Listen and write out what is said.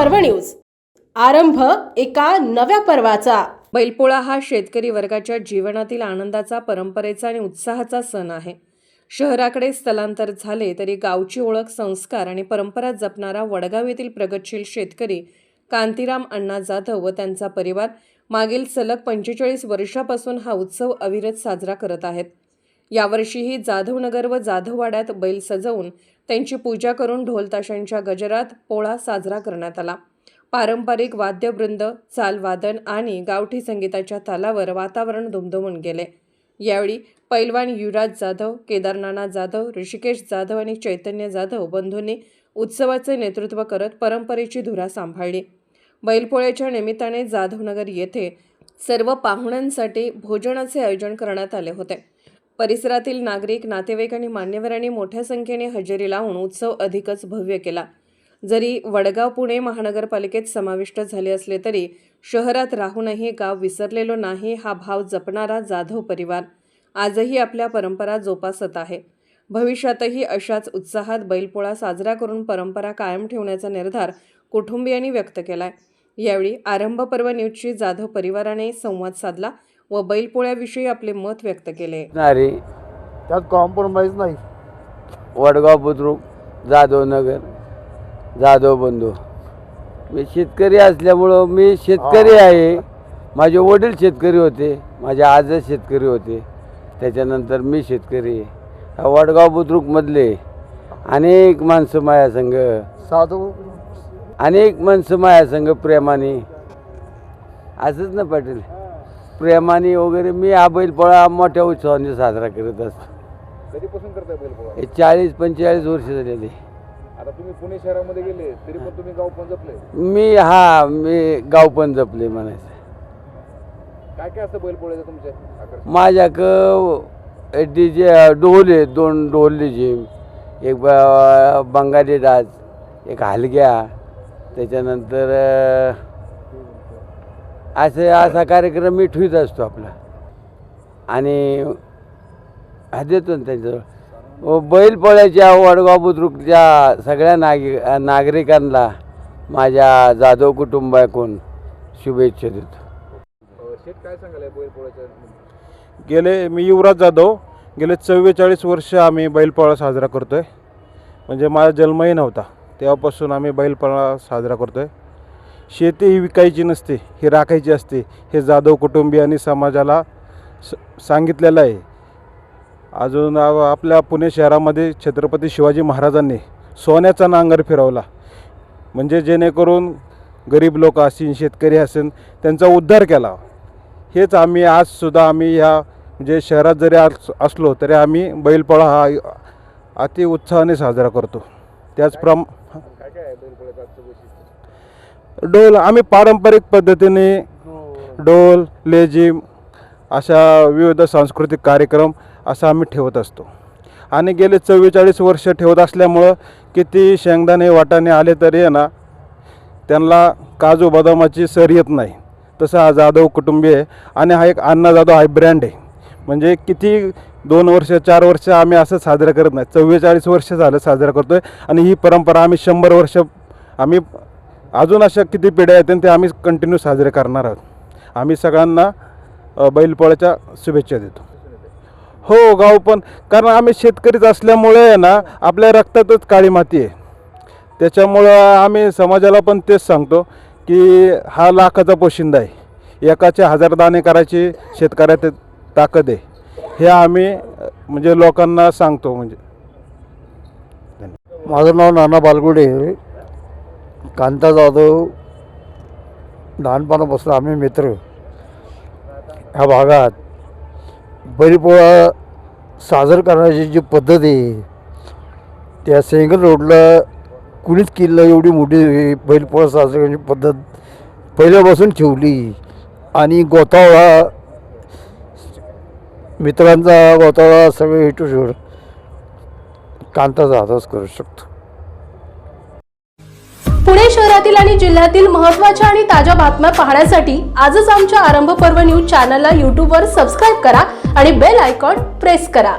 पर्व न्यूज. आरंभ एका नव्या पर्वाचा. बैलपोळा हा शेतकरी वर्गाच्या जीवनातील आनंदाचा परंपरेचा आणि उत्साहाचा सण आहे. शहराकडे स्थलांतर झाले तरी गावची ओळख संस्कार आणि परंपरा जपणारा वडगाव येथील प्रगतशील शेतकरी कांतीराम अण्णा जाधव व त्यांचा परिवार मागील सलग पंचेचाळीस वर्षापासून हा उत्सव अविरत साजरा करत आहेत. यावर्षीही जाधवनगर व जाधववाड्यात बैल सजवून त्यांची पूजा करून ढोलताशांच्या गजरात पोळा साजरा करण्यात आला. पारंपरिक वाद्यवृंद चालवादन आणि गावठी संगीताच्या तालावर वातावरण दुमदुमून गेले. यावेळी पैलवान युवराज जाधव केदारनाना जाधव ऋषिकेश जाधव आणि चैतन्य जाधव बंधूंनी उत्सवाचे नेतृत्व करत परंपरेची धुरा सांभाळली. बैलपोळ्याच्या निमित्ताने जाधवनगर येथे सर्व पाहुण्यांसाठी भोजनाचे आयोजन करण्यात आले होते. परिसरातील नागरिक नातेवाईक आणि मान्यवरांनी मोठ्या संख्येने हजेरी लावून उत्सव अधिकच भव्य केला. जरी वडगाव पुणे महानगरपालिकेत समाविष्ट झाले असले तरी शहरात राहूनही गाव विसरलेलो नाही हा भाव जपणारा जाधव परिवार. आजही आपल्या परंपरा जोपासत आहे. भविष्यातही अशाच उत्साहात बैलपोळा साजरा करून परंपरा कायम ठेवण्याचा निर्धार कुटुंबियांनी व्यक्त केला आहे यावेळी आरंभ पर्व न्यूजशी जाधव परिवाराने संवाद साधला व बैलपोळ्याविषयी आपले मत व्यक्त केले. नारे त्यात कॉम्प्रोमाइज नाही. वडगाव बुद्रुक जाधव नगर जाधव बंधू. मी शेतकरी असल्यामुळं मी शेतकरी आहे. माझे वडील शेतकरी होते माझे आजच शेतकरी होते. त्याच्यानंतर मी शेतकरी आहे. वडगाव बुद्रुकमधले अनेक माणसं माया संघ साधू अनेक माणसं माया संघ प्रेमाने असंच ना पाटील? प्रेमाने वगैरे मी हा बैलपोळा मोठ्या उत्सवाने साजरा करत असतो. कधीपासून करताय बैलपोळा? हे चाळीस पंचेचाळीस वर्ष झालेले. आता तुम्ही पुणे शहरामध्ये गेले तरी पण तुम्ही गाव पण जपले. मी हा मी गाव पण जपले म्हणायचं. काय काय असतं बैलपोळ्याचं तुमच्या आकर्षण? माझ्याक डी जे ढोल आहे दोन ढोल डीजे एक ब- बंगाली डाच एक हलग्या त्याच्यानंतर असे असा कार्यक्रम मी ठेवीत असतो आपला. आणि हा देतो ना त्यांच्याजवळ. व बैलपोळ्याच्या वडगाव बुद्रुकच्या सगळ्या नागि नागरिकांना माझ्या जाधव कुटुंबाकडून शुभेच्छा देतो. गेले मी युवराज जाधव. गेले चव्वेचाळीस वर्ष आम्ही बैलपोळा साजरा करतो आहे म्हणजे माझा जन्मही नव्हता. तेव्हापासून आम्ही बैलपाळा साजरा करतो आहे शेती ही विकायची नसते ही राखायची असते. हे जाधव कुटुंबियांनी समाजाला स सांगितलेलं आहे. अजून आपल्या पुणे शहरामध्ये छत्रपती शिवाजी महाराजांनी सोन्याचा नांगर फिरवला. म्हणजे जेणेकरून गरीब लोक असतील शेतकरी असेल त्यांचा उद्धार केला. हेच आम्ही आजसुद्धा आम्ही ह्या म्हणजे शहरात जरी आस- असलो तरी आम्ही बैलपोळा हा अति उत्साहाने साजरा करतो. त्याचप्रम डोल आम्ही पारंपरिक पद्धतीने डोल लेझिम अशा विविध सांस्कृतिक कार्यक्रम असा आम्ही ठेवत असतो. आणि गेले चव्वेचाळीस वर्ष ठेवत असल्यामुळं किती शेंगदाणे वाटाणे आले तरी आहे ना त्यांना काजू बदामाची सर येत नाही. तसं हा जाधव कुटुंबीय आहे आणि हा एक अण्णा जाधव हा ब्रँड आहे. म्हणजे किती दोन वर्ष चार वर्ष आम्ही असं साजरं करत नाही. चव्वेचाळीस वर्ष झालं साजरा करतो आहे आणि ही परंपरा आम्ही शंभर वर्ष आम्ही अजून अशा किती पिढ्या आहेत ते आम्ही कंटिन्यू साजरे करणार आहोत. आम्ही सगळ्यांना बैलपोळ्याच्या शुभेच्छा देतो. हो गाव पण. कारण आम्ही शेतकरीच असल्यामुळे आहे ना आपल्या रक्तातच काळी माती आहे. त्याच्यामुळं आम्ही समाजाला पण तेच सांगतो की हा लाखाचा पोशिंदा आहे. एकाचे हजार दाणे करायची शेतकऱ्यात ताकद आहे. हे आम्ही म्हणजे लोकांना सांगतो म्हणजे. माझं नाव नाना बालगुडे कांता जाधव लहानपणापासून आम्ही मित्र. ह्या भागात बैलपोळा साजर करण्याची जी पद्धत आहे त्या सेंगल रोडला कुणीच किल्ला एवढी मोठी बैलपोळा साजरा करण्याची पद्धत पहिल्यापासून ठेवली. आणि गोतावळा मित्रांचा गोतावळा सगळे हिटू शेवट कांता जाधवच करू शकतो. पुणे शहरातील आणि जिल्ह्यातील महत्त्वाच्या आणि ताज्या बातम्या पाहण्यासाठी आजच आमच्या आरंभ पर्व न्यूज चॅनलला यूट्यूबवर सबस्क्राईब करा आणि बेल आयकॉन प्रेस करा.